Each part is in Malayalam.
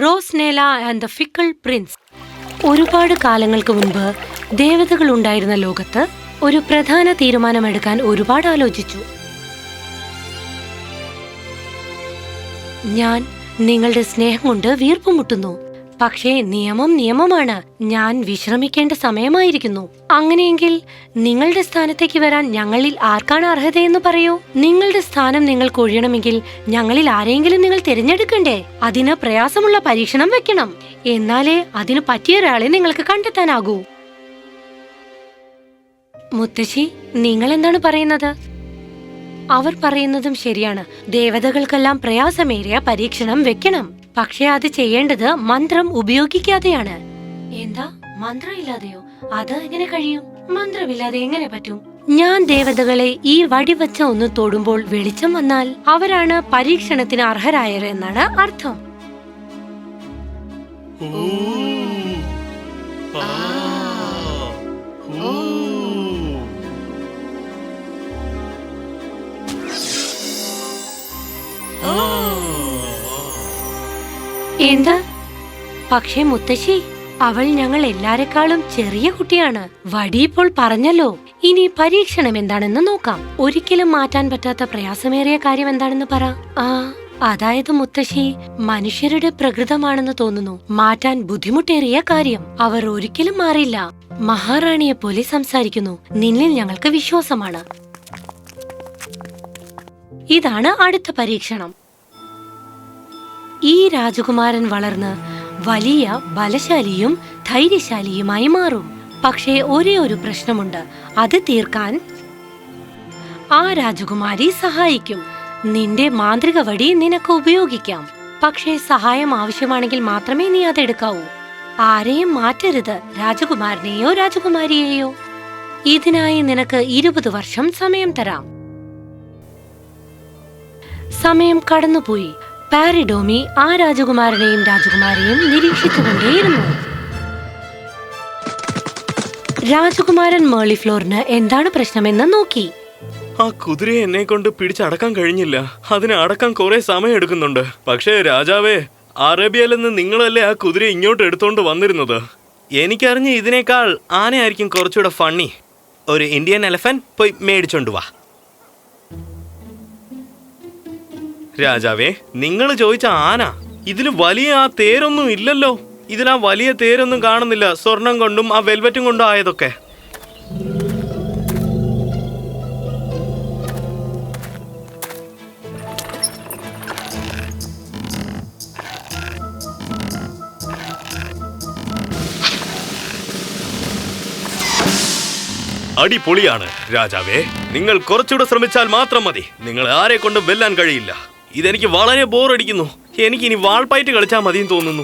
Rosnela and the fickle prince. ഒരുപാട് കാലങ്ങൾക്ക് മുൻപ് ദേവതകൾ ഉണ്ടായിരുന്ന ലോകത്ത് ഒരു പ്രധാന തീരുമാനമെടുക്കാൻ ഒരുപാട് ആലോചിച്ചു. ഞാൻ നിങ്ങളുടെ സ്നേഹം കൊണ്ട് വീർപ്പുമുട്ടുന്നു. പക്ഷേ നിയമം നിയമമാണ്. ഞാൻ വിശ്രമിക്കേണ്ട സമയമായിരിക്കുന്നു. അങ്ങനെയെങ്കിൽ നിങ്ങളുടെ സ്ഥാനത്തേക്ക് വരാൻ ഞങ്ങളിൽ ആർക്കാണ് അർഹതയെന്ന് പറയൂ. നിങ്ങളുടെ സ്ഥാനം നിങ്ങൾക്ക് ഒഴിയണമെങ്കിൽ ഞങ്ങളിൽ ആരെങ്കിലും നിങ്ങൾ തിരഞ്ഞെടുക്കണ്ടേ? അതിന് പ്രയാസമുള്ള പരീക്ഷണം വെക്കണം. എന്നാലേ അതിന് പറ്റിയ ഒരാളെ നിങ്ങൾക്ക് കണ്ടെത്താനാകൂ. മുത്തശ്ശി നിങ്ങൾ എന്താണ് പറയുന്നത്? അവർ പറയുന്നതും ശരിയാണ്. ദേവതകൾക്കെല്ലാം പ്രയാസമേറിയ പരീക്ഷണം വെക്കണം. പക്ഷെ അത് ചെയ്യേണ്ടത് മന്ത്രം ഉപയോഗിക്കാതെയാണ്. എന്താ? മന്ത്രം ഇല്ലാതെയോ അത് എങ്ങനെ കഴിയും? മന്ത്രമില്ലാതെ എങ്ങനെ പറ്റും? ഞാൻ ദേവതകളെ ഈ വടിവച്ച ഒന്ന് തൊടുമ്പോൾ വെളിച്ചം വന്നാൽ അവരാണ് പരീക്ഷണത്തിന് അർഹരായവരെന്നാണ് അർത്ഥം. ഓ ആ. എന്താ? പക്ഷേ മുത്തശ്ശി അവൾ ഞങ്ങൾ എല്ലാരെക്കാളും ചെറിയ കുട്ടിയാണ്. വടി പറഞ്ഞല്ലോ. ഇനി പരീക്ഷണം എന്താണെന്ന് നോക്കാം. ഒരിക്കലും മാറ്റാൻ പറ്റാത്ത പ്രയാസമേറിയ കാര്യം എന്താണെന്ന് പറ. ആ അതായത് മുത്തശ്ശി മനുഷ്യരുടെ പ്രകൃതമാണെന്ന് തോന്നുന്നു. മാറ്റാൻ ബുദ്ധിമുട്ടേറിയ കാര്യം. അവർ ഒരിക്കലും മാറില്ല മഹാറാണിയെ പോലെ സംസാരിക്കുന്നു. നിന്നിൽ ഞങ്ങൾക്ക് വിശ്വാസമാണ്. ഇതാണ് അടുത്ത പരീക്ഷണം. ഈ രാജകുമാരൻ വളർന്ന് വലിയ ബലശാലിയും ധൈര്യശാലിയുമായി മാറും. പക്ഷേ ഒരേ ഒരു പ്രശ്നമുണ്ട്. അത് തീർക്കാൻ ആ രാജകുമാരി സഹായിക്കും. നിന്റെ മാന്ത്രിക വടി നിനക്ക് ഉപയോഗിക്കാം. പക്ഷേ സഹായം ആവശ്യമാണെങ്കിൽ മാത്രമേ നീ അതെടുക്കാവൂ. ആരെയും മാറ്റരുത്. രാജകുമാരനെയോ രാജകുമാരിയെയോ. ഇതിനായി നിനക്ക് ഇരുപത് വർഷം സമയം തരാം. സമയം കടന്നുപോയി. പാരിഡോമി ആ രാജകുമാരനെയും രാജകുമാരിയെയും നിരീക്ഷിച്ചുകൊണ്ടേയിരുന്നു. രാജകുമാരൻ മേളിഫ്ലോറിന് എന്താണ് പ്രശ്നമെന്ന് നോക്കി. ആ കുതിരയെ എന്നെ കൊണ്ട് പിടിച്ചടക്കാൻ കഴിഞ്ഞില്ല. അതിനെ അടക്കാൻ കുറെ സമയം എടുക്കുന്നുണ്ട്. പക്ഷേ രാജാവേ അറേബ്യയിൽ നിന്ന് നിങ്ങളല്ലേ ആ കുതിരയെ ഇങ്ങോട്ട് എടുത്തോണ്ട് വന്നിരുന്നത്? എനിക്കറിഞ്ഞ് ഇതിനേക്കാൾ ആനയായിരിക്കും കുറച്ചുകൂടെ ഫണ്ണി. ഒരു ഇന്ത്യൻ എലഫൻ പോയി മേടിച്ചോണ്ട് വാ. രാജാവേ നിങ്ങൾ ചോദിച്ച ആന ഇതിൽ വലിയ ആ തേരൊന്നും ഇല്ലല്ലോ. ഇതിൽ ആ വലിയ തേരൊന്നും കാണുന്നില്ല സ്വർണം കൊണ്ടും ആ വെൽവെറ്റും കൊണ്ടും ആയതൊക്കെ. അടിപൊളിയാണ് രാജാവേ. നിങ്ങൾ കുറച്ചുകൂടെ ശ്രമിച്ചാൽ മാത്രം മതി. നിങ്ങൾ ആരെ കൊണ്ടും വെല്ലാൻ കഴിയില്ല. ഇതെനിക്ക് വളരെ ബോറടിക്കുന്നു. എനിക്ക് ഇനി വാൾപ്പായിട്ട് കളിച്ചാൽ മതിയെന്ന് തോന്നുന്നു.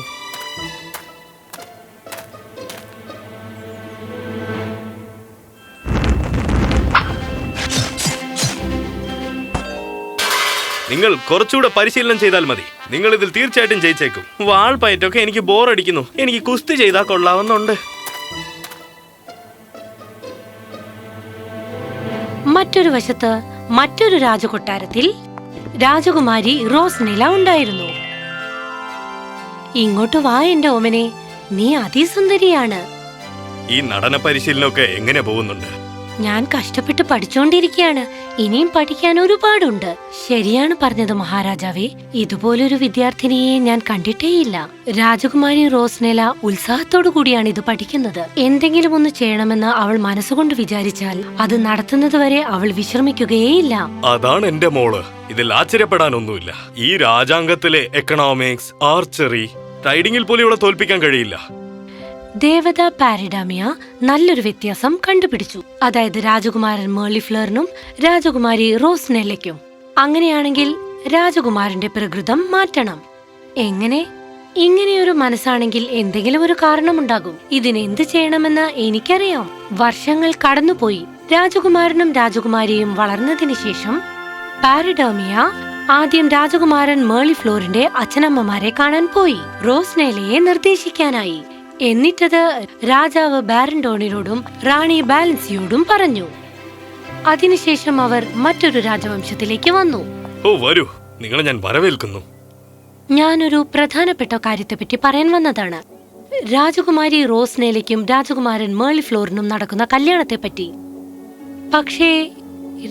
നിങ്ങൾ കുറച്ചുകൂടെ പരിശീലനം ചെയ്താൽ മതി. നിങ്ങൾ ഇതിൽ തീർച്ചയായിട്ടും ജയിച്ചേക്കും. വാൾപ്പയറ്റൊക്കെ എനിക്ക് ബോറടിക്കുന്നു. എനിക്ക് കുസ്തി ചെയ്താൽ കൊള്ളാവുന്നുണ്ട്. മറ്റൊരു വശത്ത് മറ്റൊരു രാജകൊട്ടാരത്തിൽ രാജകുമാരി റോസ് നില ഉണ്ടായിരുന്നു. ഇങ്ങോട്ട് വാ എന്റെ ഓമനെ നീ അതിസുന്ദരിയാണ്. ഈ നടന പരിശീലനമൊക്കെ എങ്ങനെ പോകുന്നുണ്ട്? ഞാൻ കഷ്ടപ്പെട്ട് പഠിച്ചുകൊണ്ടിരിക്കുകയാണ് ഇനിയും പഠിക്കാൻ ഒരുപാടുണ്ട്. ശരിയാണ് പറഞ്ഞത് മഹാരാജാവേ. ഇതുപോലൊരു വിദ്യാർത്ഥിനിയെ ഞാൻ കണ്ടിട്ടേയില്ല. രാജകുമാരി റോസ്നെല ഉത്സാഹത്തോടു കൂടിയാണ് ഇത് പഠിക്കുന്നത്. എന്തെങ്കിലും ഒന്ന് ചെയ്യണമെന്ന് അവൾ മനസ്സുകൊണ്ട് വിചാരിച്ചാൽ അത് നടത്തുന്നത് വരെ അവൾ വിശ്രമിക്കുകയേയില്ല. അതാണ് എന്റെ മോൾ. ഇതിൽ ആശ്ചര്യപ്പെടാനൊന്നുമില്ല. ഈ രാജാംഗത്തിലെ എക്കണോമിക്സ് ആർച്ചറി റൈഡിംഗിൽ പോലും ഇവിടെ തോൽപ്പിക്കാൻ കഴിയില്ല. ദേവത പാരഡാമിയ നല്ലൊരു വ്യത്യാസം കണ്ടുപിടിച്ചു. അതായത് രാജകുമാരൻ മേളിഫ്ലറിനും രാജകുമാരി റോസ്നെല്ലയ്ക്കും അങ്ങനെയാണെങ്കിൽ രാജകുമാരന്റെ പ്രകൃതം മാറ്റണം. എങ്ങനെ? ഇങ്ങനെയൊരു മനസ്സാണെങ്കിൽ എന്തെങ്കിലും ഒരു കാരണമുണ്ടാകും. ഇതിനെന്ത് ചെയ്യണമെന്ന് എനിക്കറിയാം. വർഷങ്ങൾ കടന്നുപോയി. രാജകുമാരനും രാജകുമാരിയും വളർന്നതിന് ശേഷം പാരഡോമിയ ആദ്യം രാജകുമാരൻ മേളി ഫ്ലോറിന്റെ അച്ഛനമ്മമാരെ കാണാൻ പോയി. റോസ്നേലയെ നിർദ്ദേശിക്കാനായി. എന്നിട്ടത് രാജാവ് ബാരൻഡോണിനോടും റാണി ബാലൻസിയോടും പറഞ്ഞു. അതിനുശേഷം അവർ മറ്റൊരു രാജവംശത്തിലേക്ക് വന്നു. ഓ വരൂ. നിങ്ങളെ ഞാൻ വരവേൽക്കുന്നു. ഞാനൊരു പ്രധാനപ്പെട്ട കാര്യത്തെ പറ്റി പറയാൻ വന്നതാണ്. രാജകുമാരി റോസ്നേലയ്ക്കും രാജകുമാരൻ മേളി ഫ്ലോറിനും നടക്കുന്ന കല്യാണത്തെപ്പറ്റി. പക്ഷേ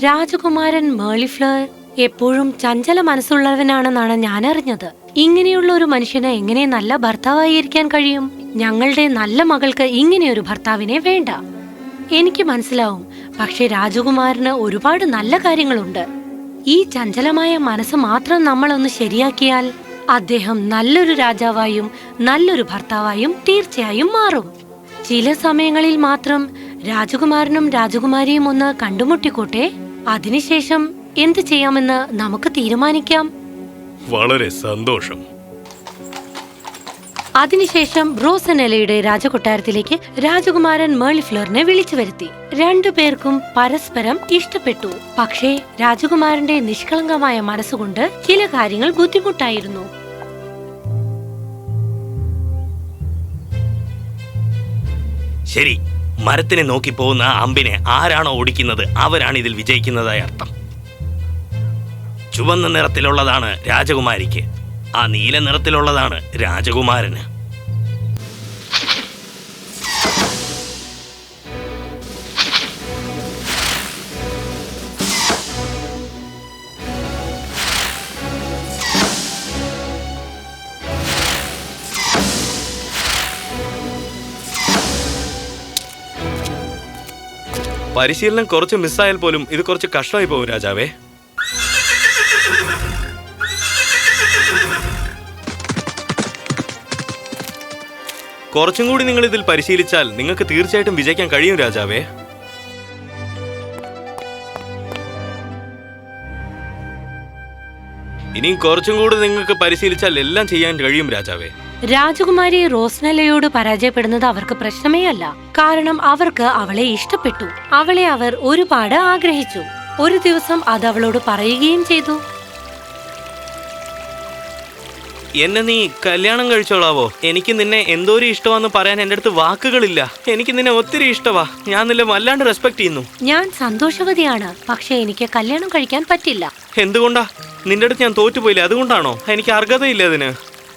രാജകുമാരൻ മേളി ഫ്ലോർ എപ്പോഴും ചഞ്ചല മനസ്സുള്ളവനാണെന്നാണ് ഞാൻ അറിഞ്ഞത് ഇങ്ങനെയുള്ള ഒരു മനുഷ്യന് എങ്ങനെ നല്ല ഭർത്താവായിരിക്കാൻ കഴിയും? ഞങ്ങളുടെ നല്ല മകൾക്ക് ഇങ്ങനെയൊരു ഭർത്താവിനെ വേണ്ട. എനിക്ക് മനസ്സിലാവും. പക്ഷെ രാജകുമാരന് ഒരുപാട് നല്ല കാര്യങ്ങളുണ്ട്. ഈ ചഞ്ചലമായ മനസ്സ് മാത്രം നമ്മളൊന്ന് ശരിയാക്കിയാൽ അദ്ദേഹം നല്ലൊരു രാജാവായും നല്ലൊരു ഭർത്താവായും തീർച്ചയായും മാറും. ചില സമയങ്ങളിൽ മാത്രം രാജകുമാരനും രാജകുമാരിയും ഒന്ന് കണ്ടുമുട്ടിക്കോട്ടെ? അതിനുശേഷം എന്ത് ചെയ്യാമെന്ന് നമുക്ക് തീരുമാനിക്കാം. വളരെ സന്തോഷം. അതിനുശേഷം ബ്രോസനെലയുടെ രാജകൊട്ടാരത്തിലേക്ക് രാജകുമാരൻ മേളിഫ്ലോറിനെ വിളിച്ചു വരുത്തി. രണ്ടു പേർക്കും പരസ്പരം ഇഷ്ടപ്പെട്ടു. പക്ഷേ രാജകുമാരന്റെ നിഷ്കളങ്കമായ മനസ്സുകൊണ്ട് ചില കാര്യങ്ങൾ ബുദ്ധിമുട്ടായിരുന്നു. ശരി മരത്തിനെ നോക്കി പോകുന്ന അമ്പിനെ ആരാണോ ഓടിക്കുന്നത്? അവരാണ് ഇതിൽ വിജയിക്കുന്നതായി അർത്ഥം. ചുവന്ന നിറത്തിലുള്ളതാണ് രാജകുമാരിക്ക്. ആ നീല നിറത്തിലുള്ളതാണ് രാജകുമാരന്. പരിശീലനം കുറച്ച് മിസ്സായാൽ പോലും ഇത് കുറച്ച് കഷ്ടമായി പോകും രാജാവേ. കുറച്ചും കൂടി നിങ്ങൾ ഇതിൽ പരിശീലിച്ചാൽ നിങ്ങൾക്ക് തീർച്ചയായിട്ടും വിജയിക്കാൻ കഴിയും രാജാവേ. ഇനിയും കുറച്ചും കൂടി നിങ്ങൾക്ക് പരിശീലിച്ചാൽ എല്ലാം ചെയ്യാൻ കഴിയും രാജാവേ. രാജകുമാരി റോസ്നലയോട് പരാജയപ്പെടുന്നത് അവർക്ക് പ്രശ്നമേ അല്ല. കാരണം അവർക്ക് അവളെ ഇഷ്ടപ്പെട്ടു. അവളെ അവർ ഒരുപാട് ആഗ്രഹിച്ചു. ഒരു ദിവസം അത് അവളോട് പറയുകയും ചെയ്തു. എന്നെ നീ കല്യാണം കഴിച്ചോളാവോ? എനിക്ക് നിന്നെ എന്തോരം ഇഷ്ടമാന്ന് പറയാൻ എന്റെ അടുത്ത് വാക്കുകളില്ല. എനിക്ക് നിന്നെ ഒത്തിരി ഇഷ്ടവാ. ഞാൻ നിന്നെ വല്ലാണ്ട് റെസ്പെക്ട് ചെയ്യുന്നു. ഞാൻ സന്തോഷവതിയാണ്. പക്ഷെ എനിക്ക് കല്യാണം കഴിക്കാൻ പറ്റില്ല. എന്തുകൊണ്ടാ? നിന്റെ അടുത്ത് ഞാൻ തോറ്റുപോയില്ല? അതുകൊണ്ടാണോ? എനിക്ക് അർഹതയില്ല അതിന്?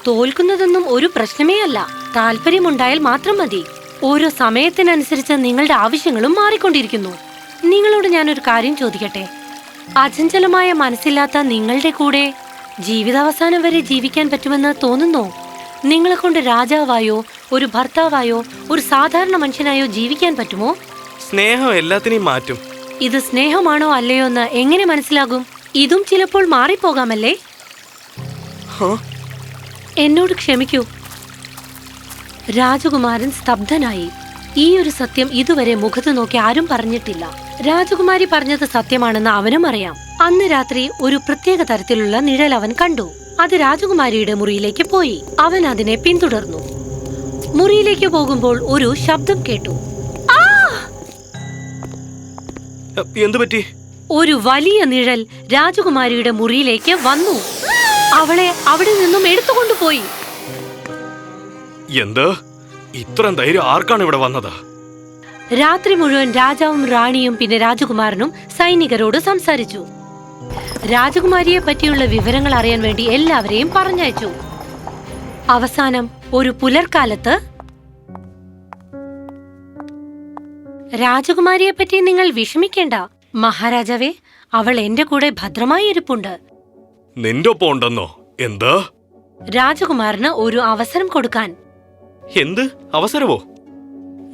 തോൽക്കുന്നതൊന്നും ഒരു പ്രശ്നമേ അല്ല. താല്പര്യമുണ്ടായാൽ മാത്രം മതി. ഓരോ സമയത്തിനനുസരിച്ച് നിങ്ങളുടെ ആവശ്യങ്ങളും മാറിക്കൊണ്ടിരിക്കുന്നു. നിങ്ങളോട് ഞാനൊരു കാര്യം ചോദിക്കട്ടെ? അചഞ്ചലമായ മനസ്സില്ലാത്ത നിങ്ങളുടെ കൂടെ ജീവിതാവസാനം വരെ ജീവിക്കാൻ പറ്റുമെന്ന് തോന്നുന്നോ? നിങ്ങളെ കൊണ്ട് രാജാവായോ ഒരു ഭർത്താവായോ ഒരു സാധാരണ മനുഷ്യനായോ ജീവിക്കാൻ പറ്റുമോ? സ്നേഹം എല്ലാത്തിനെയും മാറ്റും. ഇത് സ്നേഹമാണോ അല്ലയോ എന്ന് എങ്ങനെ മനസ്സിലാകും? ഇതും ചിലപ്പോൾ മാറിപ്പോകാമല്ലേ? എന്നോട് ക്ഷമിക്കൂ. രാജകുമാരൻ സ്തബ്ധനായി. ഈ ഒരു സത്യം ഇതുവരെ മുഖത്ത് നോക്കി ആരും പറഞ്ഞിട്ടില്ല. രാജകുമാരി പറഞ്ഞത് സത്യമാണെന്ന് അവനും അറിയാം. അന്ന് രാത്രി ഒരു പ്രത്യേക തരത്തിലുള്ള നിഴൽ അവൻ കണ്ടു. അത് രാജകുമാരിയുടെ മുറിയിലേക്ക് പോയി. അവൻ അതിനെ പിന്തുടർന്നു. മുറിയിലേക്ക് പോകുമ്പോൾ ഒരു ശബ്ദം കേട്ടു. എ, എന്തു പറ്റി? ഒരു വലിയ നിഴൽ രാജകുമാരിയുടെ മുറിയിലേക്ക് വന്നു. അവളെ അവിടെ നിന്നും എടുത്തുകൊണ്ടുപോയി. എന്ത്? ഇത്രയും ധൈര്യം ആർക്കാണ് ഇവിടെ വന്നത്? രാത്രി മുഴുവൻ രാജാവും റാണിയും പിന്നെ രാജകുമാരനും സൈനികരോട് സംസാരിച്ചു. രാജകുമാരിയെ പറ്റിയുള്ള വിവരങ്ങൾ അറിയാൻ വേണ്ടി എല്ലാവരെയും പറഞ്ഞയച്ചു. അവസാനം ഒരു പുലർക്കാലത്ത് രാജകുമാരിയെ പറ്റി നിങ്ങൾ വിഷമിക്കേണ്ട. മഹാരാജാവേ അവൾ എന്റെ കൂടെ ഭദ്രമായി ഇരിപ്പുണ്ട്. നിന്റെ ഒപ്പം എന്താ എന്ത്? രാജകുമാരന് ഒരു അവസരം കൊടുക്കാൻ. എന്ത്? അവസരവോ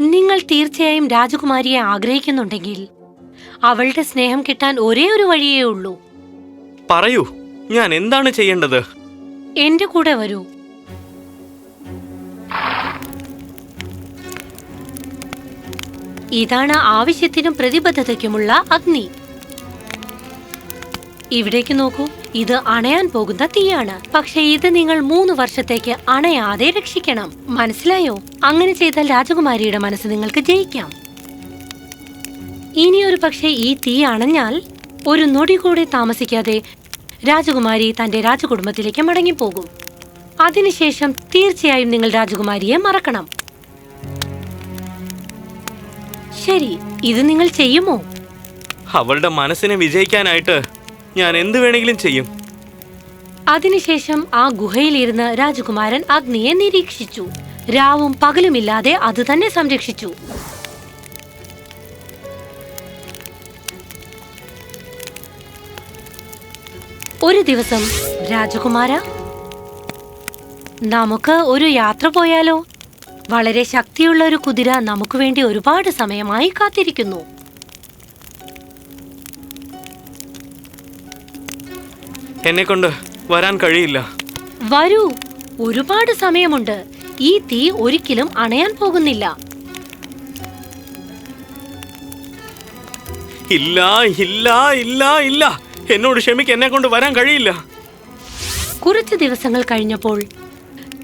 നിങ്ങൾ തീർച്ചയായും രാജകുമാരിയെ ആഗ്രഹിക്കുന്നുണ്ടെങ്കിൽ അവളുടെ സ്നേഹം കിട്ടാൻ ഒരേ ഒരു വഴിയേ ഉള്ളൂ. പറയൂ ഞാൻ എന്താണ് ചെയ്യേണ്ടത്? എന്റെ കൂടെ വരൂ. ഇതാണ് ആവശ്യത്തിനും പ്രതിബദ്ധതയ്ക്കുമുള്ള അഗ്നി. ഇവിടേക്ക് നോക്കൂ. ഇത് അണയാൻ പോകുന്ന തീയാണ്. പക്ഷെ ഇത് നിങ്ങൾ മൂന്ന് വർഷത്തേക്ക് അണയാതെ രക്ഷിക്കണം. മനസ്സിലായോ? അങ്ങനെ ചെയ്താൽ രാജകുമാരിയുടെ മനസ്സ് നിങ്ങൾക്ക് ജയിക്കാം. ഇനിയൊരു പക്ഷേ ഈ തീ അണഞ്ഞാൽ ഒരു നൊടി കൂടെ താമസിക്കാതെ രാജകുമാരി തന്റെ രാജകുടുംബത്തിലേക്ക് മടങ്ങിപ്പോകും. അതിനുശേഷം തീർച്ചയായും നിങ്ങൾ രാജകുമാരിയെ മറക്കണം. ശരി ഇത് നിങ്ങൾ ചെയ്യുമോ? അവളുടെ മനസ്സിനെ വിജയിക്കാനായിട്ട് ഞാൻ എന്ത് വേണമെങ്കിലും ചെയ്യും. അതിനുശേഷം ആ ഗുഹയിലിരുന്ന് രാജകുമാരൻ അഗ്നിയെ നിരീക്ഷിച്ചു. രാവും പകലുമില്ലാതെ അത് തന്നെ സംരക്ഷിച്ചു. ഒരു ദിവസം രാജകുമാര നമുക്ക് ഒരു യാത്ര പോയാലോ? വളരെ ശക്തിയുള്ള ഒരു കുതിര നമുക്ക് വേണ്ടി ഒരുപാട് സമയമായി കാത്തിരിക്കുന്നു. എന്നെ കൊണ്ട് വരാൻ കഴിയില്ല. വരൂ. ഒരുപാട് സമയമുണ്ട്. ഈ തീ ഒരിക്കലും അണയാൻ പോകുന്നില്ല. ഇല്ല ഇല്ല ഇല്ല ഇല്ല. എന്നോട് ക്ഷമിക്ക എന്നെ കൊണ്ട് വരാൻ കഴിയില്ല. കുറച്ച് ദിവസങ്ങൾ കഴിഞ്ഞപ്പോൾ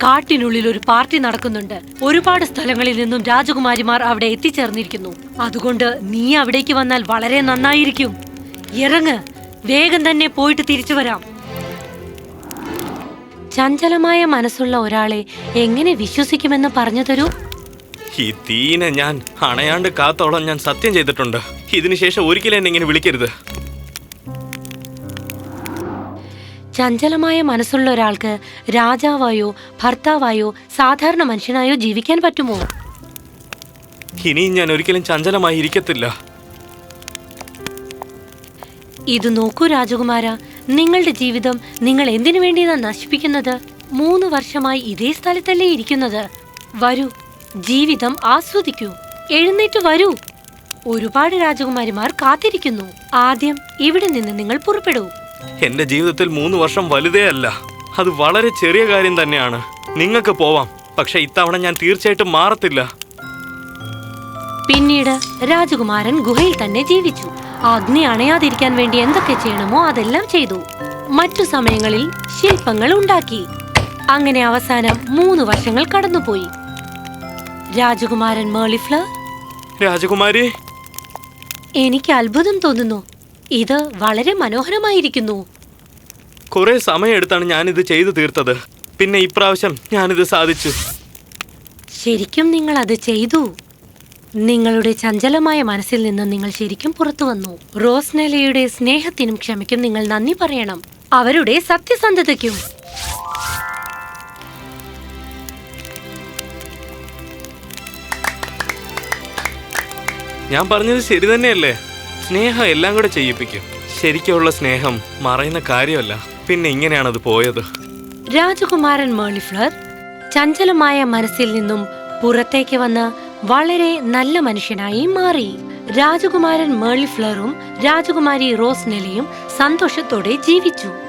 കാട്ടിനുള്ളിൽ ഒരു പാർട്ടി നടക്കുന്നുണ്ട്. ഒരുപാട് സ്ഥലങ്ങളിൽ നിന്നും രാജകുമാരിമാർ അവിടെ എത്തിച്ചേർന്നിരിക്കുന്നു. അതുകൊണ്ട് നീ അവിടേക്ക് വന്നാൽ വളരെ നന്നായിരിക്കും. ഇറങ്ങ്. വേഗം തന്നെ പോയിട്ട് തിരിച്ചു വരാം. ചഞ്ചലമായ മനസ്സുള്ള ഒരാളെ എങ്ങനെ വിശ്വസിക്കുമെന്ന് പറഞ്ഞു തരൂ? ഈ തീനെ ഞാൻ അണയാണ്ട് കാത്തോളം ഞാൻ സത്യം ചെയ്തിട്ടുണ്ട്. ഇതിനുശേഷം ഒരിക്കലും എന്നെ ഇങ്ങനെ വിളിക്കരുത്. ചഞ്ചലമായ മനസ്സുള്ള ഒരാൾക്ക് രാജാവായോ ഭർത്താവായോ സാധാരണ മനുഷ്യനായോ ജീവിക്കാൻ പറ്റുമോ? ഇനിയും ഞാൻ ഒരിക്കലും ചഞ്ചലമായി ഇരിക്കത്തില്ല. ഇത് നോക്കൂ രാജകുമാര നിങ്ങളുടെ ജീവിതം നിങ്ങൾ എന്തിനു വേണ്ടിയാണ് നശിപ്പിക്കുന്നത്? മൂന്ന് വർഷമായി ഇതേ സ്ഥലത്തല്ലേ ഇരിക്കുന്നത്? വരൂ ജീവിതം ആസ്വദിക്കൂ. എഴുന്നേറ്റ് വരൂ. ഒരുപാട് രാജകുമാരിമാർ കാത്തിരിക്കുന്നു. ആദ്യം ഇവിടെ നിന്ന് നിങ്ങൾ പുറപ്പെടൂ. എന്റെ ജീവിതത്തിൽ മൂന്ന് വർഷം വലുതേ അല്ല. അത് വളരെ ചെറിയ കാര്യം തന്നെയാണ്. നിങ്ങൾക്ക് പോവാം. പക്ഷെ ഇത്തവണ ഞാൻ തീർച്ചയായിട്ടും മാറത്തില്ല. പിന്നീട് രാജകുമാരൻ ഗുഹയിൽ തന്നെ ജീവിച്ചു. അഗ്നി അണയാതിരിക്കാൻ വേണ്ടി എന്തൊക്കെ ചെയ്യണമോ അതെല്ലാം ചെയ്തു. മറ്റു സമയങ്ങളിൽ ശില്പങ്ങൾ ഉണ്ടാക്കി. അങ്ങനെ അവസാനം മൂന്ന് വർഷങ്ങൾ കടന്നുപോയി. രാജകുമാരൻ മേളിഫ്ലർ രാജകുമാരി? എനിക്ക് അത്ഭുതം തോന്നുന്നു. ഇത് വളരെ മനോഹരമായിരിക്കുന്നു. കുറെ സമയമെടുത്താണ് ഞാനിത് ചെയ്തു തീർത്തത്. പിന്നെ ഇപ്രാവശ്യം ഞാനിത് സാധിച്ചു. ശരിക്കും നിങ്ങൾ അത് ചെയ്തു. നിങ്ങളുടെ ചഞ്ചലമായ മനസ്സിൽ നിന്ന് നിങ്ങൾ ശരിക്കും പുറത്തു വന്നു. റോസ്നെലയുടെ സ്നേഹത്തിനും ക്ഷമയ്ക്കും നിങ്ങൾ നന്ദി പറയണം. അവരുടെ സത്യസന്ധതയ്ക്കും. ഞാൻ പറഞ്ഞത് ശരി തന്നെയല്ലേ? സ്നേഹം എല്ലാം കൂടെ ചെയ്യിപ്പിക്കും. ശരിക്കുള്ള സ്നേഹം മറയുന്ന കാര്യമല്ല. പിന്നെ ഇങ്ങനെയാണത് പോയത്. രാജകുമാരൻ മേളിഫ്ലർ ചഞ്ചലമായ മനസ്സിൽ നിന്നും പുറത്തേക്ക് വന്ന് വളരെ നല്ല മനുഷ്യനായി മാറി. രാജകുമാരൻ മേളി ഫ്ലറും രാജകുമാരി റോസ് നെലിയും സന്തോഷത്തോടെ ജീവിച്ചു.